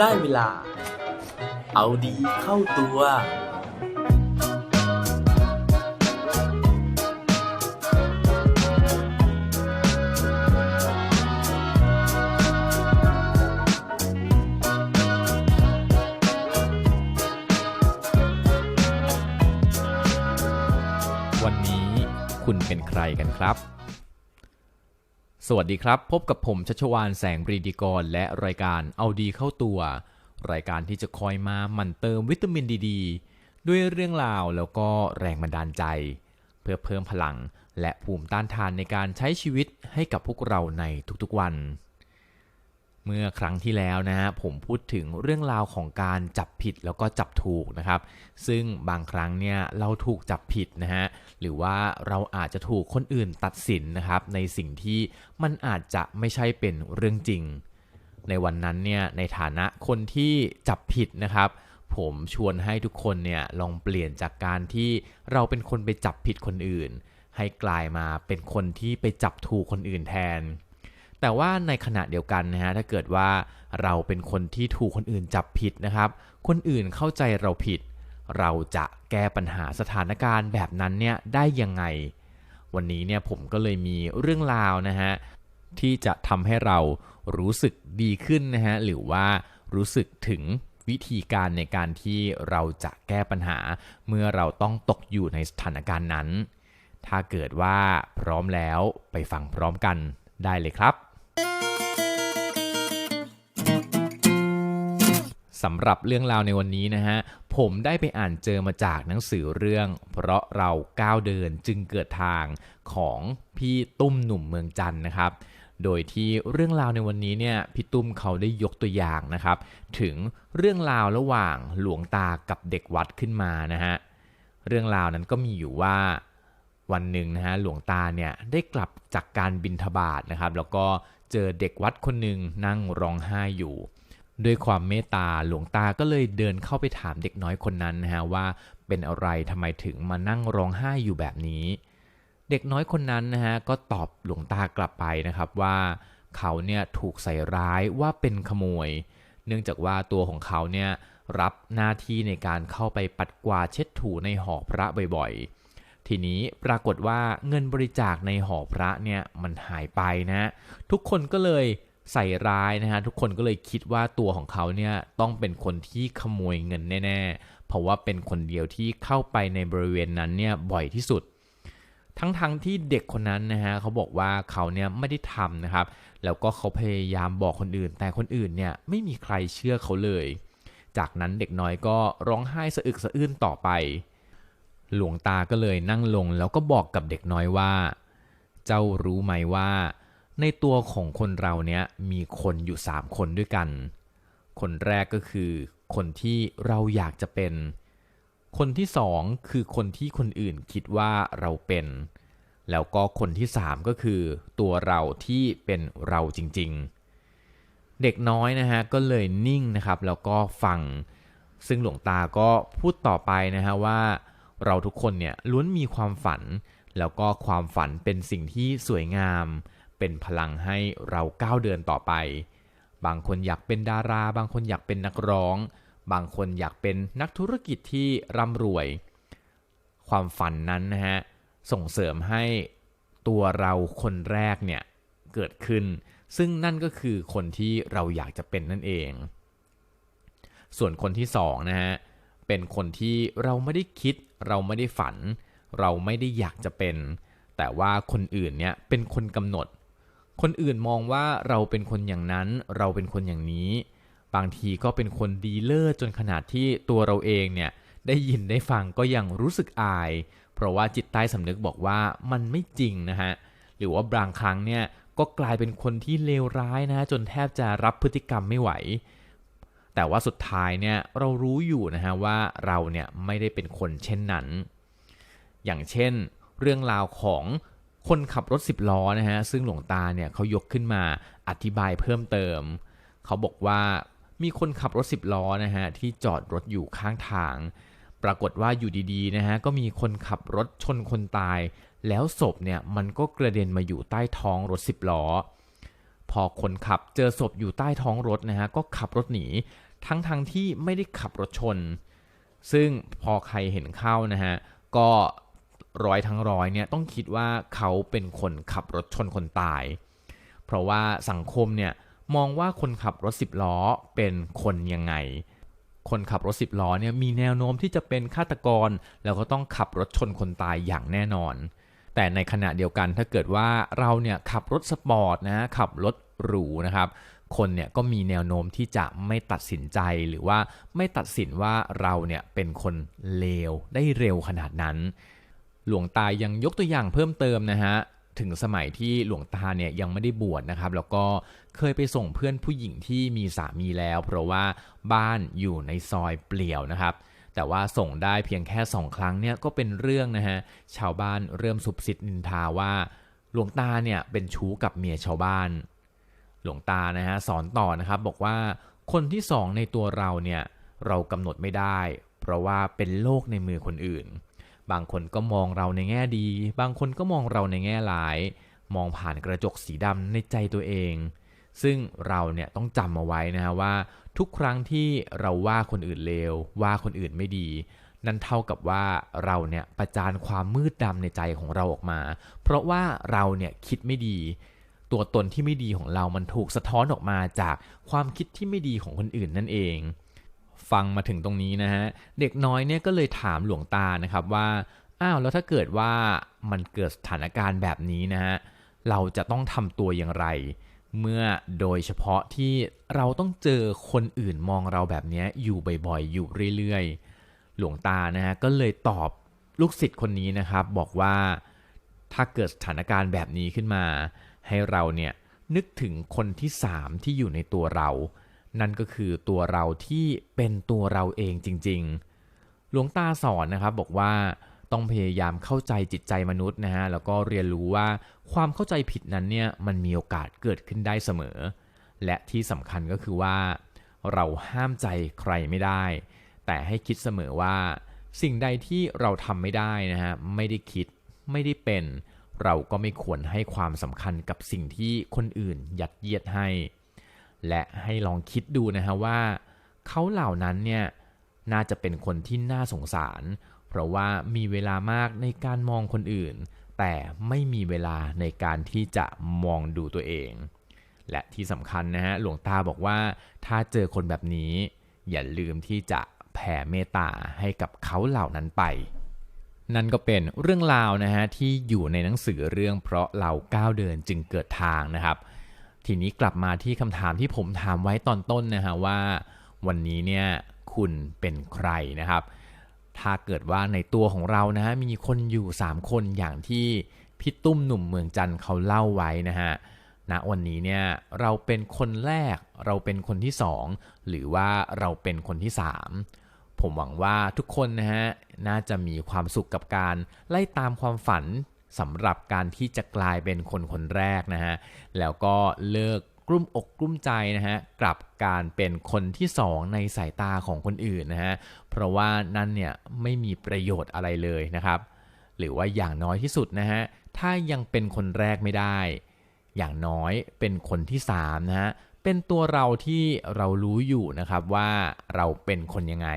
ได้เวลา เอาดีเข้าตัว วันนี้คุณเป็นใครกันครับ สวัสดีครับ พบกับผมชัชวานแสงปรีดีกร และรายการเอาดีเข้าตัว รายการที่จะคอยมาหมั่นเติมวิตามินดีดด้วยเรื่องราวแล้วก็แรงบันดาลใจ เพื่อเพิ่มพลังและภูมิต้านทานในการใช้ชีวิตให้กับพวกเราในทุกๆวัน เมื่อครั้งที่แล้วนะฮะผมพูดถึงเรื่องราวของการจับผิดแล้วก็จับถูกนะครับ ซึ่งบางครั้งเนี่ยเราถูกจับผิดนะฮะหรือว่าเราอาจจะถูกคนอื่นตัดสินนะครับ ในสิ่งที่มันอาจจะไม่ใช่เป็นเรื่องจริง ในวันนั้นเนี่ยในฐานะคนที่จับผิดนะครับ ผมชวนให้ทุกคนเนี่ยลองเปลี่ยนจากการที่เราเป็นคนไปจับผิดคนอื่น ให้กลายมาเป็นคนที่ไปจับถูกคนอื่นแทน แต่ว่าในขณะเดียวกันนะฮะถ้าเกิดว่าเราเป็นคนที่ถูกคนอื่นจับผิดนะครับ คนอื่นเข้าใจเราผิด เราจะแก้ปัญหาสถานการณ์แบบนั้นเนี่ยได้ยังไง วันนี้เนี่ยผมก็เลยมีเรื่องราวนะฮะที่จะทำให้เรารู้สึกดีขึ้นนะฮะหรือว่ารู้สึกถึงวิธีการในการที่เราจะแก้ปัญหา เมื่อเราต้องตกอยู่ในสถานการณ์นั้น ถ้าเกิดว่าพร้อมแล้วไปฟังพร้อมกันได้เลยครับ สำหรับเรื่องราวในวันนี้นะฮะ ผมได้ไปอ่านเจอมาจากหนังสือเรื่อง เพราะเราก้าวเดินจึงเกิดทางของพี่ตุ้มหนุ่มเมืองจันทร์นะครับ โดยที่เรื่องราวในวันนี้เนี่ยพี่ตุ้มเขาได้ยกตัวอย่างนะครับ ถึงเรื่องราวระหว่างหลวงตากับเด็กวัดขึ้นมานะฮะ เรื่องราวนั้นก็มีอยู่ว่าวันหนึ่งนะฮะหลวงตาเนี่ยได้กลับจากการบินทบาทนะครับ แล้วก็เจอเด็กวัดคนหนึ่งนั่งร้องไห้อยู่ ด้วยความเมตตาหลวงตาก็เลยเดินเข้าไปถามเด็กน้อยคนนั้นนะฮะว่าเป็นอะไรทำไมถึงมานั่งร้องไห้อยู่แบบนี้ เด็กน้อยคนนั้นนะฮะก็ตอบหลวงตากลับไปนะครับว่าเขาเนี่ยถูกใส่ร้ายว่าเป็นขโมย เนื่องจากว่าตัวของเขาเนี่ยรับหน้าที่ในการเข้าไปปัดกวาดเช็ดถูในหอพระบ่อยๆ ทีนี้ปรากฏว่าเงินบริจาคในหอพระเนี่ยมันหายไปนะ ทุกคนก็เลย ใส่ร้ายนะฮะทุกคนก็เลยคิดว่าตัวของเขาเนี่ยต้องเป็นคนที่ขโมยเงินแน่ๆ เพราะว่าเป็นคนเดียวที่เข้าไปในบริเวณนั้นเนี่ยบ่อยที่สุด ทั้งๆทที่เด็กคนนั้นนะฮะเขาบอกว่าเขาเนี่ยไม่ได้ทำนะครับ แล้วก็เขาพยายามบอกคนอื่น แต่คนอื่นเนี่ยไม่มีใครเชื่อเขาเลย จากนั้นเด็กน้อยก็ร้องไห้สะอึกสะอื้นต่อไป หลวงตาก็เลยนั่งลงแล้วก็บอกกับเด็กน้อยว่า เจ้ารู้ไหมว่า ในตัวของคนเราเนี่ยมีคนอยู่สามคนด้วยกัน คนแรกก็คือคนที่เราอยากจะเป็น คนที่สองคือคนที่คนอื่นคิดว่าเราเป็น แล้วก็คนที่สามก็คือตัวเราที่เป็นเราจริงๆ เด็กน้อยนะฮะก็เลยนิ่งนะครับแล้วก็ฟัง ซึ่งหลวงตาก็พูดต่อไปนะฮะว่า เราทุกคนเนี่ยล้วนมีความฝัน แล้วก็ความฝันเป็นสิ่งที่สวยงาม เป็นพลังให้เราก้าวเดินต่อไป บางคนอยากเป็นดารา บางคนอยากเป็นนักร้อง บางคนอยากเป็นนักธุรกิจที่ร่ำรวย ความฝันนั้นนะฮะส่งเสริมให้ตัวเราคนแรกเนี่ยเกิดขึ้น ซึ่งนั่นก็คือคนที่เราอยากจะเป็นนั่นเอง ส่วนคนที่สองนะฮะเป็นคนที่เราไม่ได้คิด เราไม่ได้ฝัน เราไม่ได้อยากจะเป็น แต่ว่าคนอื่นเนี่ยเป็นคนกำหนด คนอื่นมองว่าเราเป็นคนอย่างนั้น เราเป็นคนอย่างนี้ บางทีก็เป็นคนดีเลิศจนขนาดที่ตัวเราเองเนี่ยได้ยินได้ฟังก็ยังรู้สึกอาย เพราะว่าจิตใต้สำนึกบอกว่ามันไม่จริงนะฮะ หรือว่าบางครั้งเนี่ยก็กลายเป็นคนที่เลวร้ายนะจนแทบจะรับพฤติกรรมไม่ไหว แต่ว่าสุดท้ายเนี่ยเรารู้อยู่นะฮะว่าเราเนี่ยไม่ได้เป็นคนเช่นนั้น อย่างเช่น เรื่องราวของ คนขับรถสิบล้อนะฮะซึ่งหลวงตาเนี่ยเขายกขึ้นมาอธิบายเพิ่มเติม เขาบอกว่ามีคนขับรถสิบล้อนะฮะที่จอดรถอยู่ข้างทาง ปรากฏว่าอยู่ดีๆนะฮะก็มีคนขับรถชนคนตาย แล้วศพเนี่ยมันก็กระเด็นมาอยู่ใต้ท้องรถสิบล้อพอคนขับเจอศพอยู่ใต้ท้องรถนะฮะก็ขับรถหนี ทั้งๆทที่ไม่ได้ขับรถชน ซึ่งพอใครเห็นเข้านะฮะก็ ร้อยทั้งร้อยเนี่ยต้องคิดว่าเขาเป็นคนขับรถชนคนตาย เพราะว่าสังคมเนี่ยมองว่าคนขับรถสิบล้อเป็นคนยังไง คนขับรถสิบล้อเนี่ยมีแนวโน้มที่จะเป็นฆาตกร แล้วก็ต้องขับรถชนคนตายอย่างแน่นอน แต่ในขณะเดียวกันถ้าเกิดว่าเราเนี่ยขับรถสปอร์ตนะขับรถหรูนะครับคนเนี่ยก็มีแนวโน้มที่จะไม่ตัดสินใจหรือว่าไม่ตัดสินว่าเราเนี่ยเป็นคนเลวได้เร็วขนาดนั้น หลวงตายังยกตัวอย่างเพิ่มเติมนะฮะถึงสมัยที่หลวงตาเนี่ยยังไม่ได้บวชนะครับ แล้วก็เคยไปส่งเพื่อนผู้หญิงที่มีสามีแล้ว เพราะว่าบ้านอยู่ในซอยเปลี่ยวนะครับ แต่ว่าส่งได้เพียงแค่สองครั้งเนี่ยก็เป็นเรื่องนะฮะชาวบ้านเริ่มสุบสิทนินทาว่า หลวงตาเนี่ยเป็นชู้กับเมียชาวบ้าน หลวงตานะฮะสอนต่อนะครับบอกว่าคนที่สองในตัวเราเนี่ยเรากำหนดไม่ได้ เพราะว่าเป็นโลกในมือคนอื่น บางคนก็มองเราในแง่ดี บางคนก็มองเราในแง่ร้าย มองผ่านกระจกสีดำในใจตัวเอง ซึ่งเราเนี่ยต้องจำเอาไว้นะฮะว่า ทุกครั้งที่เราว่าคนอื่นเลวว่าคนอื่นไม่ดี นั่นเท่ากับว่าเราเนี่ยประจานความมืดดำในใจของเราออกมา เพราะว่าเราเนี่ยคิดไม่ดี ตัวตนที่ไม่ดีของเรามันถูกสะท้อนออกมาจากความคิดที่ไม่ดีของคนอื่นนั่นเอง ฟังมาถึงตรงนี้นะฮะเด็กน้อยเนี่ยก็เลยถามหลวงตานะครับว่าอ้าวแล้วถ้าเกิดว่ามันเกิดสถานการณ์แบบนี้นะฮะเราจะต้องทำตัวอย่างไร เมื่อโดยเฉพาะที่เราต้องเจอคนอื่นมองเราแบบนี้อยู่บ่อยๆ อยู่เรื่อยๆ หลวงตานะฮะก็เลยตอบลูกศิษย์คนนี้นะครับ บอกว่าถ้าเกิดสถานการณ์แบบนี้ขึ้นมา ให้เราเนี่ยนึกถึงคนที่สามที่อยู่ในตัวเรา นั่นก็คือตัวเราที่เป็นตัวเราเองจริง ๆ หลวงตาสอนนะครับบอกว่าต้องพยายามเข้าใจจิตใจมนุษย์นะฮะแล้วก็เรียนรู้ว่าความเข้าใจผิดนั้นเนี่ยมันมีโอกาสเกิดขึ้นได้เสมอ และที่สำคัญก็คือว่า เราห้ามใจใครไม่ได้ แต่ให้คิดเสมอว่า สิ่งใดที่เราทำไม่ได้นะฮะไม่ได้คิดไม่ได้เป็น เราก็ไม่ควรให้ความสำคัญกับสิ่งที่คนอื่นยัดเยียดให้ และให้ลองคิดดูนะฮะว่าเขาเหล่านั้นเนี่ยน่าจะเป็นคนที่น่าสงสาร เพราะว่ามีเวลามากในการมองคนอื่น แต่ไม่มีเวลาในการที่จะมองดูตัวเอง และที่สำคัญนะฮะหลวงตาบอกว่าถ้าเจอคนแบบนี้ อย่าลืมที่จะแผ่เมตตาให้กับเขาเหล่านั้นไป นั่นก็เป็นเรื่องราวนะฮะที่อยู่ในหนังสือเรื่องเพราะเราก้าวเดินจึงเกิดทางนะครับ ทีนี้กลับมาที่คำถามที่ผมถามไว้ตอนต้นนะฮะว่าวันนี้เนี่ยคุณเป็นใครนะครับ ถ้าเกิดว่าในตัวของเรานะฮะมีคนอยู่ 3 คนอย่างที่พี่ตุ้มหนุ่มเมืองจันทร์เขาเล่าไว้นะฮะณวันนี้เนี่ยเราเป็นคนแรกเราเป็นคนที่ 2 หรือว่าเราเป็นคนที่ 3 ผมหวังว่าทุกคนนะฮะน่าจะมีความสุขกับการไล่ตามความฝัน สำหรับการที่จะกลายเป็นคนคนแรกนะฮะแล้วก็เลิกกลุ้มอกกลุ้มใจนะฮะกลับการเป็นคนที่สองในสายตาของคนอื่นนะฮะเพราะว่านั่นเนี่ยไม่มีประโยชน์อะไรเลยนะครับ หรือว่าอย่างน้อยที่สุดนะฮะถ้ายังเป็นคนแรกไม่ได้ อย่างน้อยเป็นคนที่3นะฮะเป็นตัวเราที่เรารู้อยู่นะครับว่าเราเป็นคนยังไง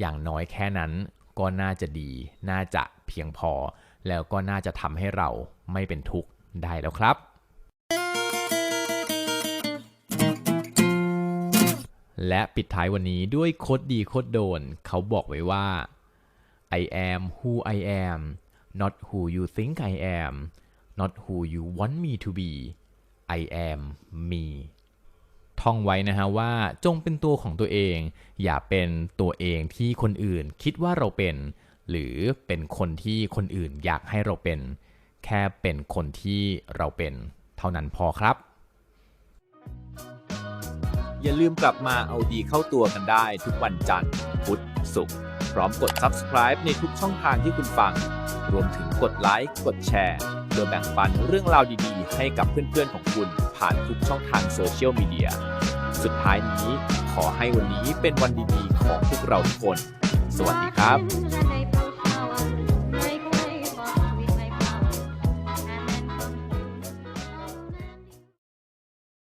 อย่างน้อยแค่นั้นก็น่าจะดี น่าจะเพียงพอ แล้วก็น่าจะทำให้เราไม่เป็นทุกข์ได้แล้วครับ และปิดท้ายวันนี้ด้วยโคดดีโคดโดน เขาบอกไว้ว่า I am who I am not who you think I am not who you want me to be I am me ท่องไว้นะฮะว่าจงเป็นตัวของตัวเอง อย่าเป็นตัวเองที่คนอื่นคิดว่าเราเป็น หรือเป็นคนที่คนอื่นอยากให้เราเป็น แค่เป็นคนที่เราเป็นเท่านั้นพอครับ อย่าลืมกลับมาเอาดีเข้าตัวกันได้ทุกวันจันทร์พุธศุกร์พร้อมกด subscribe ในทุกช่องทางที่คุณฟัง รวมถึงกดไลค์กดแชร์เพื่อแบ่งปันเรื่องราวดีๆ ให้กับเพื่อนๆของคุณผ่านทุกช่องทางโซเชียลมีเดียสุดท้ายนี้ขอให้วันนี้เป็นวันดีๆของพวกเราทุกคน วัสดีครับ